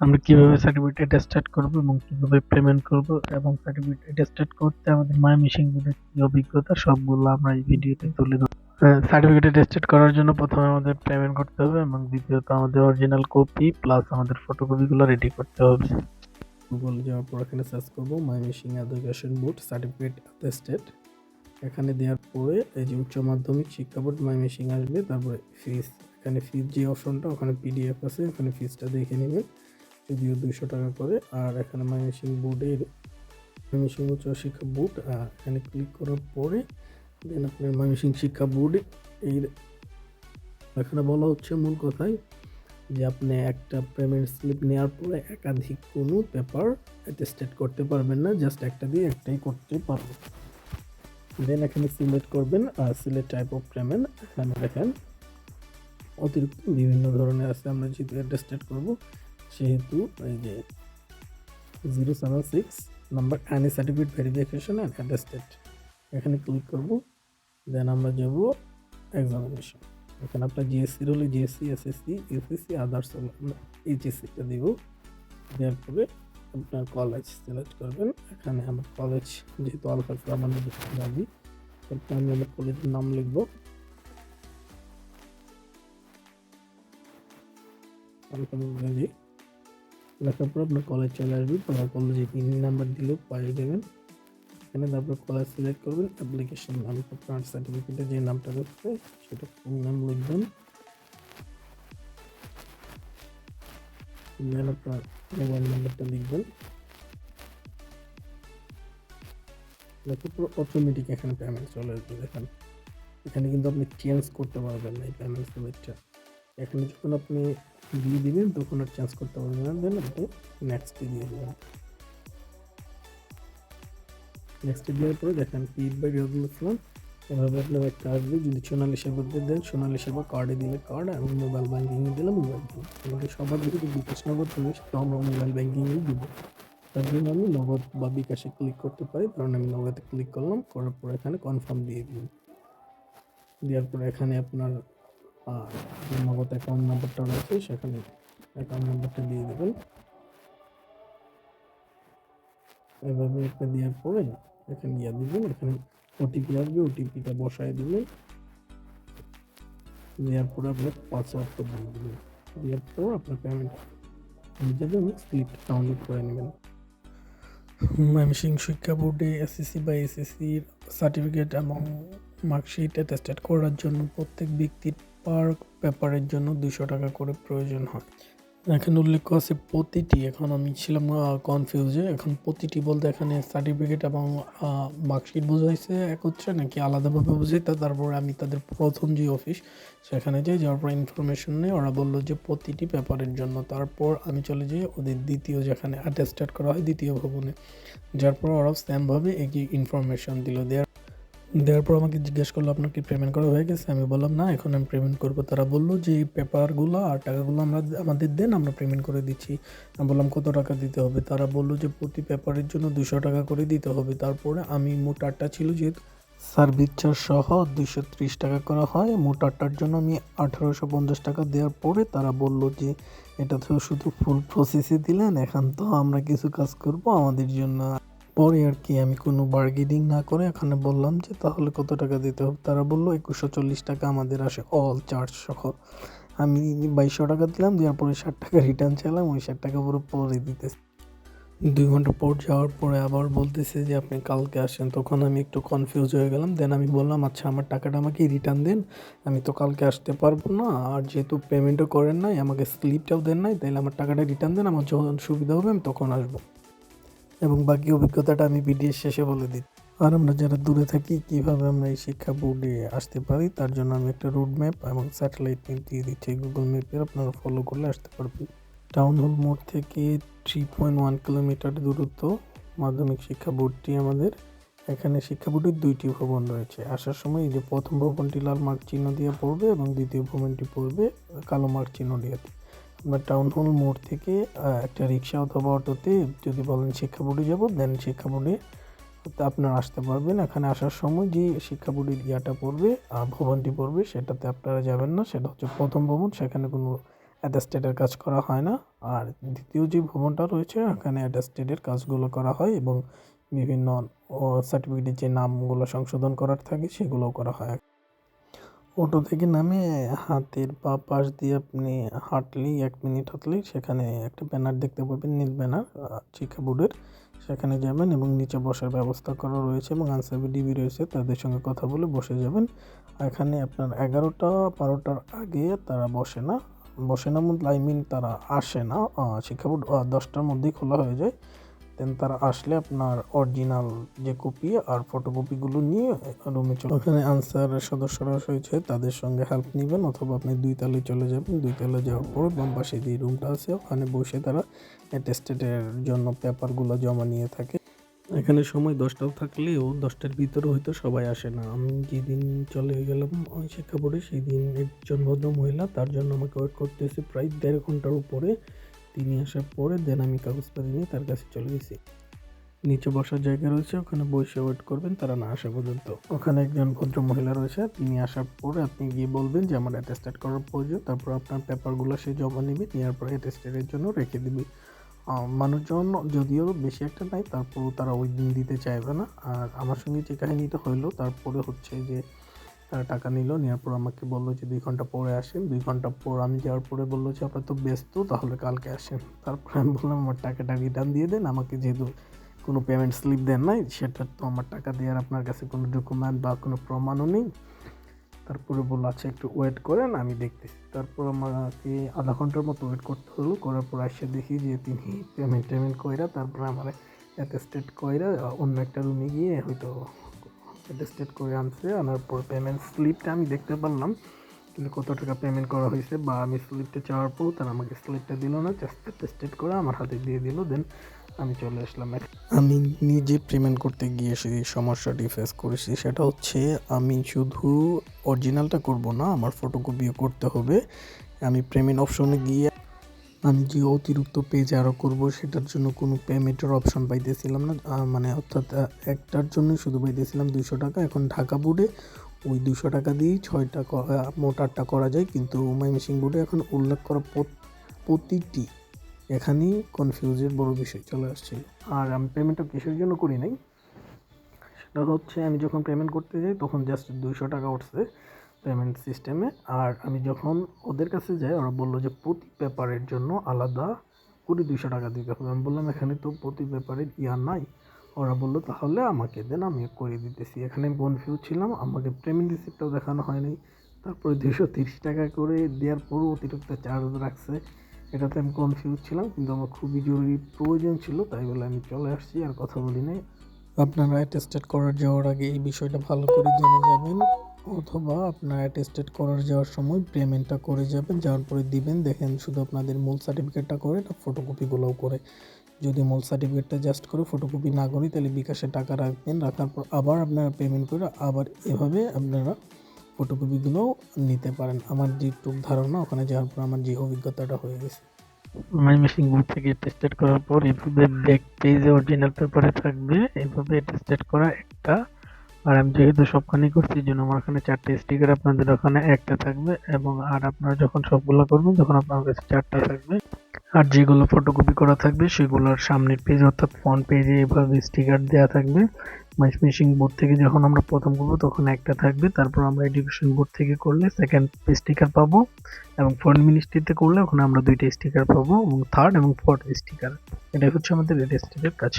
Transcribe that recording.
আমরা কীভাবে certificate attested করব এবং কীভাবে পেমেন্ট করব এবং সার্টিফিকেট অ্যাটেস্টেড করতে আমাদের মাই মিশিং গ্রুপের কি অভিজ্ঞতা সবগুলো আমরা এই ভিডিওতে তুলে ধরব। সার্টিফিকেট অ্যাটেস্টেড করার জন্য প্রথমে আমাদের পেমেন্ট করতে হবে এবং দ্বিতীয়ত আমাদের অরিজিনাল কপি প্লাস আমাদের ফটোকপিগুলো রেডি করতে হবে। গুগল যাওয়ার পর এখানে সার্চ করব my missing education board certificate attested এখানে দেওয়ার পরে এই যে উচ্চ মাধ্যমিক শিক্ষা বোর্ড মাই মিশিং আসবে, তারপরে ফিস এখানে ফিস যে অপশনটা ওখানে পিডিএফ আছে, ওখানে ফিসটা দেখে নেবেন। যদিও দুইশো টাকা করে। আর এখানে মিশিং বোর্ডের মাই উচ্চ শিক্ষা বোর্ড এখানে ক্লিক করার পরে দেন আপনার মাই শিক্ষা বোর্ড এই এখানে বলা হচ্ছে মূল কথায় যে আপনি একটা পেমেন্ট স্লিপ নেওয়ার পরে একাধিক কোনো পেপার অ্যাটেস্টেড করতে পারবেন না জাস্ট একটা দিয়ে একটাই করতে পারবেন। দেন এখানে সিলেক্ট করবেন আর সিলেক্ট টাইপ অফ পেমেন্ট এখানে দেখেন অতিরিক্ত বিভিন্ন ধরনের আছে, আমরা যেহেতু অ্যাটেস্টেড করব সেহেতু এই যে zero seven six number any certificate verification and attested এখানে ক্লিক করব দেন আমরা যাব এক্সামিনেশন এখানে আপনার জিএসসির হলে জিএসসি এসএসসি ইউপিসি আদার্স হলে আমরা এইচএসসিটা দিব। দেওয়ার পরে আপনার কলেজ সিলেক্ট করবেন। এখানে আমার কলেজ যেহেতু আলফা আমাদের দাবি তারপর আমি আমার কলেজের নাম লিখব। আলফা লেখার পর আপনার কলেজ চলে আসবে, তোমার কলেজে পিন নাম্বার দিলেও পাঠিয়ে দেবেন। এখানে তারপর কলেজ সিলেক্ট করবেন অ্যাপ্লিকেশন নাম আপনার সার্টিফিকেটে যে নামটা রয়েছে সেটা ফুল নাম লিখবেন। আপনার মোবাইল নাম্বারটা লিখবেন। লেখার পর অটোমেটিক এখানে পেমেন্ট চলে আসবে, দেখেন। এখানে কিন্তু আপনি চেঞ্জ করতে পারবেন না এই পেমেন্ট লিমিটটা এখানে যখন আপনি দিয়ে দিবেন, তখন আর চেঞ্জ করতে পারবেন না। দেন আপনি নেক্সটে দিয়ে দেবেন নেক্সট দেওয়ার পরে দেখেন পিড বাই রেগুলেশন এভাবে আপনার একটা আসবে যদি সোনালি সেবাতে দেন, সোনালি সেবা কার্ডে দিলে কার্ড এবং মোবাইল ব্যাঙ্কিংয়ে দিলে মোবাইল ব্যাঙ্কিং আমাদের সবার যদি বিকাশ নগদ হবে সেটা আমরা মোবাইল ব্যাঙ্কিংয়ে দিব। তার জন্য আমি নগদ বা বিকাশে ক্লিক করতে পারি। কারণ আমি নগদে ক্লিক করলাম, করার পর এখানে কনফার্ম দিয়ে দিন দেওয়ার পর এখানে আপনার যে নগদ অ্যাকাউন্ট নাম্বারটা রয়েছে, সেখানে অ্যাকাউন্ট নাম্বারটা দিয়ে দেবেন। এভাবে একটা দেওয়ার পরে এখানে ইয়া দিবেন, এখানে ওটিপি আসবে ওটিপিটা বসায় দিবেন। দেওয়ার পরে আপনার পাসওয়ার্ডটা দিয়ে দিবেন। দেওয়ার পর আপনার পেমেন্ট হয়ে যাবে এবং ডাউনলোড করে নেবেন। ময়মনসিং শিক্ষা বোর্ডে এসএসসি বা এসএসসির সার্টিফিকেট এবং মার্কশিট অ্যাটেস্টেড করার জন্য প্রত্যেক ব্যক্তির পার পেপারের জন্য দুশো টাকা করে প্রয়োজন হয়। এখানে উল্লেখ আছে প্রতিটি, এখন আমি ছিলাম কনফিউজে এখন প্রতিটি বলতে এখানে সার্টিফিকেট এবং মার্কশিট বোঝাইছে একত্রে নাকি আলাদাভাবে বুঝাইতে, তারপর আমি তাদের প্রথম যে অফিস সেখানে যাই, যাওয়ার পর ইনফরমেশন নেই, ওরা বলল যে প্রতিটি পেপারের জন্য, তারপর আমি চলে যাই ওদের দ্বিতীয় যেখানে অ্যাটেস্টেড করা হয়, দ্বিতীয় ভবনে। যার পর ওরা সেমভাবে একই ইনফরমেশন দিল। দেওয়ার দেওয়ার পর আমাকে জিজ্ঞেস করল, আপনার কি পেমেন্ট করা হয়ে গেছে? আমি বললাম, না, এখন আমি পেমেন্ট করব। তারা বলল যে, এই পেপারগুলো আর টাকাগুলো আমরা আমাদের দেন, আমরা পেমেন্ট করে দিচ্ছি। আমি বললাম, কত টাকা দিতে হবে? তারা বলল যে, প্রতি পেপারের জন্য দুশো টাকা করে দিতে হবে। তারপরে আমি মোট আটটা ছিল যেহেতু সার্ভিস চার্জ সহ দুশো ত্রিশ টাকা করা হয়। মোট আটটার জন্য আমি আঠারোশো পঞ্চাশ টাকা দেওয়ার পরে তারা বলল যে, এটা তো শুধু ফুল প্রসেসে দিলেন, এখন তো আমরা কিছু কাজ করব আমাদের জন্য। পরে আর কি আমি কোনো বার্গেনিং না করে এখানে বললাম যে, তাহলে কত টাকা দিতে হবে? তারা বলল, একুশশো চল্লিশ টাকা আমাদের আসে অল চার্জ সহ। আমি বাইশশো টাকা দিলাম, দেওয়ার পরে ষাট টাকা রিটার্ন চাইলাম, ওই ষাট টাকা পুরো পরে দিতে দুই ঘণ্টা পর যাওয়ার পরে আবার বলতেছে যে, আপনি কালকে আসেন। তখন আমি একটু কনফিউজ হয়ে গেলাম। দেন আমি বললাম আচ্ছা আমার টাকাটা আমাকে রিটার্ন দেন। আমি তো কালকে আসতে পারব না। আর যেহেতু পেমেন্টও করেন নাই, আমাকে স্লিপটাও দেন নাই, তাইলে আমার টাকাটা রিটার্ন দেন। আমার যখন সুবিধা হবে, আমি তখন আসব। এবং বাকি অভিজ্ঞতাটা আমি ভিডিওর শেষে বলে দিই। আর আমরা যারা দূরে থাকি, কীভাবে আমরা এই শিক্ষা বোর্ডে আসতে পারি, তার জন্য আমি একটা রোড ম্যাপ এবং স্যাটেলাইট ম্যাপ দিয়ে দিচ্ছি। গুগল ম্যাপের আপনারা ফলো করলে আসতে পারবেন। টাউন হল মোড় থেকে থ্রি পয়েন্ট ওয়ান কিলোমিটার দূরত্ব মাধ্যমিক শিক্ষা বোর্ডটি আমাদের। এখানে শিক্ষা বোর্ডের দুইটি ভবন রয়েছে। আসার সময় এই যে প্রথম ভবনটি লাল মার্ক চিহ্ন দিয়ে পড়বে এবং দ্বিতীয় ভবনটি পড়বে কালো মার্ক চিহ্ন দিয়ে। আমরা টাউন হল মোড় থেকে একটা রিক্সা অথবা অটোতে যদি বলেন শিক্ষা বোর্ডে যাব দেন শিক্ষা বোর্ডে আপনারা আসতে পারবেন। এখানে আসার সময় যে শিক্ষা বোর্ডের ইয়াটা পড়বে ভবনটি পড়বে, সেটাতে আপনারা যাবেন না, সেটা হচ্ছে প্রথম ভবন, সেখানে কোনো অ্যাটাস্টেডের কাজ করা হয় না। আর দ্বিতীয় যে ভবনটা রয়েছে ওখানে অ্যাটাস্টেডের কাজগুলো করা হয় এবং বিভিন্ন সার্টিফিকেটের যে নামগুলো সংশোধন করার থাকে, সেগুলোও করা হয়। অটো থেকে নামে হাতের বা পাশ দিয়ে আপনি হাঁটলেই, এক মিনিট হাঁটলেই সেখানে একটা ব্যানার দেখতে পাবেন, নীল ব্যানার শিক্ষা বোর্ডের। সেখানে যাবেন এবং নিচে বসার ব্যবস্থা করা রয়েছে এবং আনসাবি ডিবি রয়েছে, তাদের সঙ্গে কথা বলে বসে যাবেন। এখানে আপনার এগারোটা, বারোটার আগে তারা বসে না। বসে না আই মিন তারা আসে না। শিক্ষা বোর্ড দশটার মধ্যেই খোলা হয়ে যায়। দেন তারা আসলে আপনার অরিজিনাল যে কপি আর ফটোকপিগুলো নিয়ে রুমে চলে ওখানে আনসার সদস্যরা রয়েছে, তাদের সঙ্গে হেল্প নেবেন অথবা আপনি দুই তালে চলে যাবেন। দুই তালে যাওয়ার পর বাম পাশে যে রুমটা আছে, ওখানে বসে তারা অ্যাটেস্টেডের জন্য পেপারগুলো জমা নিয়ে থাকে। এখানে সময় দশটাও থাকলেও দশটার ভিতরে হয়তো সবাই আসে না। আমি যেদিন চলে গেলাম শিক্ষা বোর্ডে সেই দিন একজন ভদ্র মহিলা তার জন্য আমাকে ওয়েট করতে প্রায় দেড় ঘণ্টার উপরে। তিনি আসার পরে দেন আমি কাগজপাতি নিয়ে তার কাছে চলে গেছি। নিচে বসার জায়গা রয়েছে, ওখানে বসে ওয়েট করবেন, তারা না আসা পর্যন্ত। ওখানে একজন ভদ্র মহিলা রয়েছে, তিনি আসার পরে আপনি গিয়ে বলবেন যে আমার অ্যাটেস্টেড করার প্রয়োজন, তারপর আপনার পেপারগুলো সে জমা নেবে নেওয়ার পরে অ্যাটেস্টেডের জন্য রেখে দিবে। মানুষজন যদিও বেশি একটা নাই, তারপরেও তারা ওই দিন দিতে চাইবে না। আর আমার সঙ্গে যে কাহিনীটা হইল, তারপরে হচ্ছে যে তারা টাকা নিল নেওয়ার পর আমাকে বলল যে দুই ঘণ্টা পরে আসেন। দুই ঘণ্টা পর আমি যাওয়ার পরে বলল যে, আপনার তো ব্যস্ত, তাহলে কালকে আসেন। তারপরে আমি বললাম, আমার টাকাটা রিটার্ন দিয়ে দেন, আমাকে যেহেতু কোনো পেমেন্ট স্লিপ দেন নাই, সেটা তো আমার টাকা দেওয়ার আপনার কাছে কোনো ডকুমেন্ট বা কোনো প্রমাণও নেই। তারপরে বলল আচ্ছা একটু ওয়েট করেন, আমি দেখতেছি। তারপর আমাকে আধা ঘণ্টার মতো ওয়েট করতে হলো, করার পর এসে দেখি যে তিনি পেমেন্ট টেমেন্ট কইরা, তারপরে আমার অ্যাটেস্টেড কইরা অন্য একটা রুমে গিয়ে হয়তো অ্যাটেস্টেড করে আনছে, আনার পর পেমেন্ট স্লিপটা আমি দেখতে পারলাম, কিন্তু কত টাকা পেমেন্ট করা হয়েছে বা আমি স্লিপটা চাওয়ার পর তারা আমাকে স্লিপটা দিল না জাস্ট অ্যাটেস্টেড করে আমার হাতে দিয়ে দিল দেন আমি চলে আসলাম। আমি নিজে পেমেন্ট করতে গিয়ে সেই সমস্যাটি ফেস করেছি, সেটা হচ্ছে আমি শুধু অরিজিনালটা করব না, আমার ফটোকপিও করতে হবে। আমি পেমেন্ট অপশনে গিয়ে আমি যে অতিরিক্ত পেজ আরও করব সেটার জন্য কোনো পেমেন্টের অপশন পাইতেছিলাম না। মানে অর্থাৎ একটার জন্যই শুধু পাইতেছিলাম দুইশো টাকা। এখন ঢাকা বোর্ডে ওই দুশো টাকা দিয়েই ছয়টা ক- আহ, মোট আটটা করা যায়। কিন্তু মাইমিসিং বোর্ডে এখন উল্লেখ করা প্রতিটি এখানেই কনফিউজের বড় বিষয় চলে আসছিল আর আমি পেমেন্টটা কিসের জন্য করি নাই? সেটা হচ্ছে আমি যখন পেমেন্ট করতে যাই তখন জাস্ট দুশো টাকা উঠছে। পেমেন্ট সিস্টেমে আর আমি যখন ওদের কাছে যাই, ওরা বলল যে প্রতি পেপারের জন্য আলাদা কুড়ি দুইশো টাকা দিতে হবে। আমি বললাম, এখানে তো প্রতি পেপারের ইয়ার নাই। ওরা বলল, তাহলে আমাকে দেন আমি করে দিতেছি। এখানে আমি কনফিউজ ছিলাম, আমাকে পেমেন্ট রিসিপ্টটাও দেখানো হয়নি। তারপরে দুশো তিরিশ টাকা করে দেওয়ার পরও অতিরিক্ত চার্জ রাখছে। এটাতে আমি কনফিউজ ছিলাম, কিন্তু আমার খুবই জরুরি প্রয়োজন ছিল, তাই বলে আমি চলে আসছি, আর কথা বলি নাই। আপনারা অ্যাটেস্টেড করার যাওয়ার আগে এই বিষয়টা ভালো করে জেনে যাবেন। অথবা আপনার অ্যাটেস্টেড করার যাওয়ার সময় পেমেন্টটা করে যাবেন, যাওয়ার পরে দিবেন। দেখেন শুধু আপনাদের মূল সার্টিফিকেটটা করে না ফটোকপিগুলোও করে। যদি মূল সার্টিফিকেটটা জাস্ট করে ফটোকপি না করি, তাহলে বিকাশে টাকা রাখবেন, রাখার পর আবার আপনারা পেমেন্ট করে আবার এভাবে আপনারা ফটোকপিগুলোও নিতে পারেন। আমার যেটুক ধারণা, ওখানে যাওয়ার পর আমার যে অভিজ্ঞতাটা হয়ে গেছে। মাই মেশিন বুক থেকে টেস্টেড করার পর এভাবে ব্যাক পেজে অরিজিনাল পেপারে থাকবে, এভাবে টেস্টেড করা একটা আর আমি যেহেতু সবখানেই করছি, এই জন্য আমার ওখানে চারটে স্টিকার আপনাদের ওখানে একটা থাকবে এবং আর আপনারা যখন সবগুলো করবেন তখন আপনার কাছে চারটা থাকবে। আর যেগুলো ফটোকপি করা থাকবে সেগুলোর সামনের পেজ অর্থাৎ ফ্রন্ট পেজে এভাবে স্টিকার দেওয়া থাকবে। মাইস মেশিং বোর্ড থেকে যখন আমরা প্রথম করব তখন একটা থাকবে, তারপর আমরা এডুকেশন বোর্ড থেকে করলে সেকেন্ড স্টিকার পাবো এবং ফরেন মিনিস্ট্রিতে করলে ওখানে আমরা দুইটা স্টিকার পাবো এবং থার্ড এবং ফোর্থ স্টিকার এটাই হচ্ছে আমাদের রেড স্টিকের কাজ।